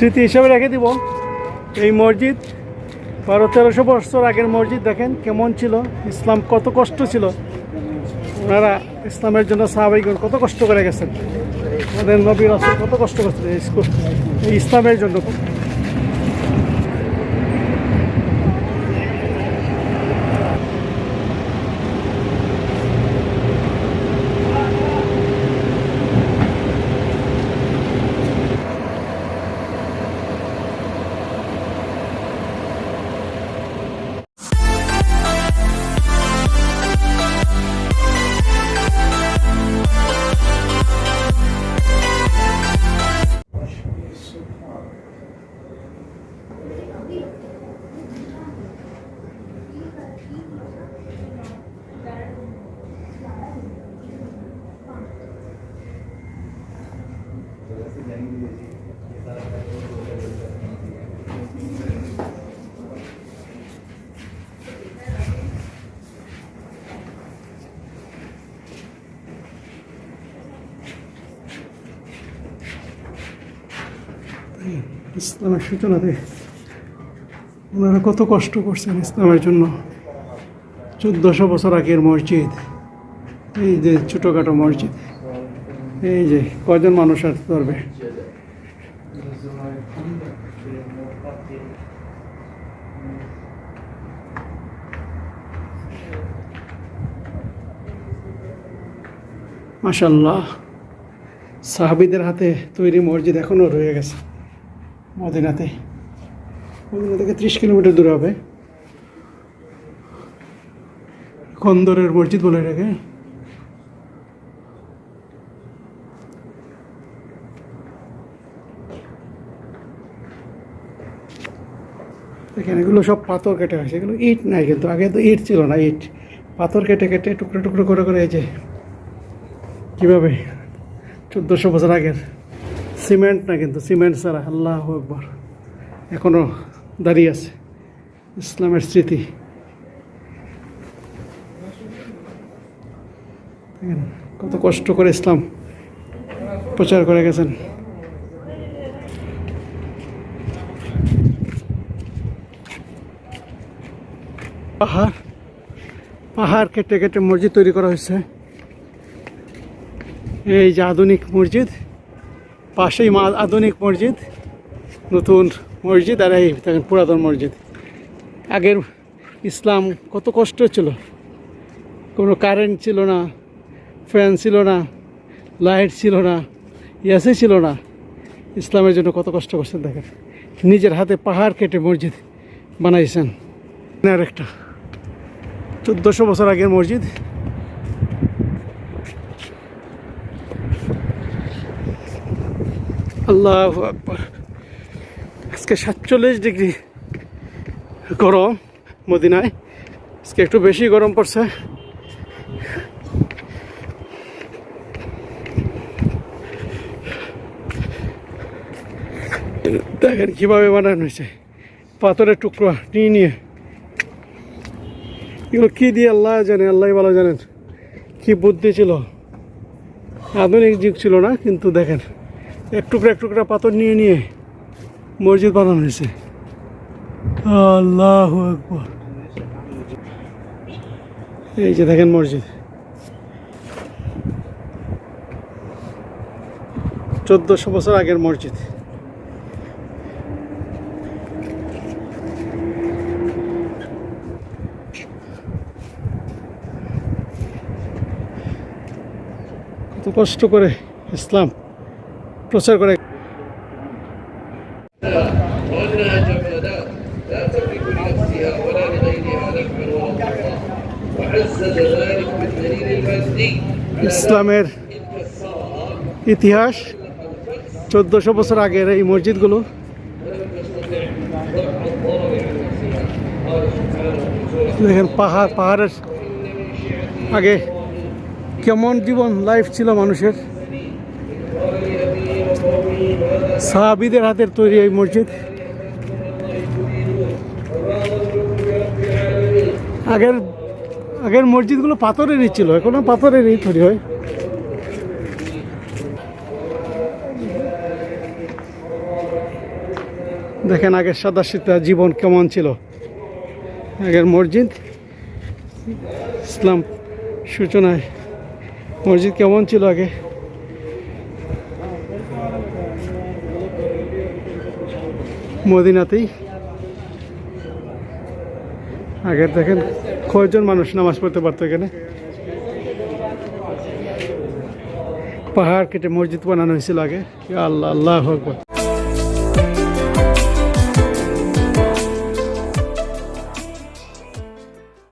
স্মৃতি হিসাবে রেখে দিব। এই মসজিদ বারো তেরোশো বছর আগের মসজিদ, দেখেন কেমন ছিল। ইসলাম কত কষ্ট ছিল। ওনারা ইসলামের জন্য স্বাভাবিক কত কষ্ট করে গেছেন। আমাদের নবীর কত কষ্ট করছেন ইসলামের জন্য। ইসলামের সূচনাতে ওনারা কত কষ্ট করছেন ইসলামের জন্য। চোদ্দোশো বছর আগের মসজিদ, এই যে ছোটোখাটো মসজিদ, এই যে কজন মানুষ আসতে পারবে? মাশাল্লাহ সাহাবিদের হাতে তৈরি মসজিদ এখনও রয়ে গেছে। মদিনাতে। মদিনা থেকে ত্রিশ কিলোমিটার দূরে হবে। কন্দরের মসজিদ বলে এটাকে। দেখেন, এগুলো সব পাথর কেটে হয়েছে এগুলো ইট নাই কিন্তু, আগে তো ইট ছিল না, ইট। পাথর কেটে কেটে টুকরো টুকরো করে করে এই যে, কীভাবে? চোদ্দোশো বছর আগের। সিমেন্ট না কিন্তু, সিমেন্ট ছাড়া, আল্লাহ একবার এখনও দাঁড়িয়ে আছে ইসলামের স্মৃতি। কত কষ্ট করে ইসলাম প্রচার করে গেছেন। পাহাড় পাহাড় কেটে কেটে মসজিদ তৈরি করা হয়েছে। এই যে আধুনিক মসজিদ পাশেই মা আধুনিক মসজিদ, নতুন মসজিদ আর এই পুরাতন মসজিদ। আগের ইসলাম কত কষ্ট ছিল। কোনো কারেন্ট ছিল না ফ্যান ছিল না লাইট ছিল না ইয়াসি ছিল না। ইসলামের জন্য কত কষ্ট করছেন দেখেন। নিজের হাতে পাহাড় কেটে মসজিদ বানাইছেন। আর একটা। চোদ্দোশো বছর আগের মসজিদ আল্লাহ আকবর। আজকে সাতচল্লিশ ডিগ্রি গরম মদিনায়। আজকে একটু বেশি গরম পড়ছে। দেখেন কীভাবে বানানো হয়েছে। পাথরের টুকরো নিয়ে নিয়ে। এগুলো কী দিয়ে আল্লাহ জানে? আল্লাহ ভালো জানেন। কি বুদ্ধি ছিল? আধুনিক যুগ ছিল না, কিন্তু দেখেন। এক টুকরা এক টুকরা পাথর নিয়ে নিয়ে মসজিদ বানানো হয়েছে। আল্লাহ এই যে দেখেন মসজিদ। চোদ্দশো বছর আগের মসজিদ। কত কষ্ট করে ইসলাম প্রচার করে। ইসলামের ইতিহাস চোদ্দশো বছর আগের এই মসজিদগুলো। দেখেন পাহাড়, পাহাড়ের আগে কেমন জীবন লাইফ ছিল মানুষের। সাহাবিদের হাতের তৈরি এই মসজিদ। আগের আগের মসজিদগুলো পাথরেরই ছিল, এখনও পাথরেরই তৈরি হয়। দেখেন আগের সাদা জীবন কেমন ছিল। আগের মসজিদ, ইসলাম সূচনায় মসজিদ কেমন ছিল আগে? মদিনাতেই। আগের দেখেন, কয়জন মানুষ নামাজ পড়তে পারতো এখানে? পাহাড় কেটে মসজিদ বানানো হয়েছিল আগে। আল্লাহ আল্লাহ আকবর।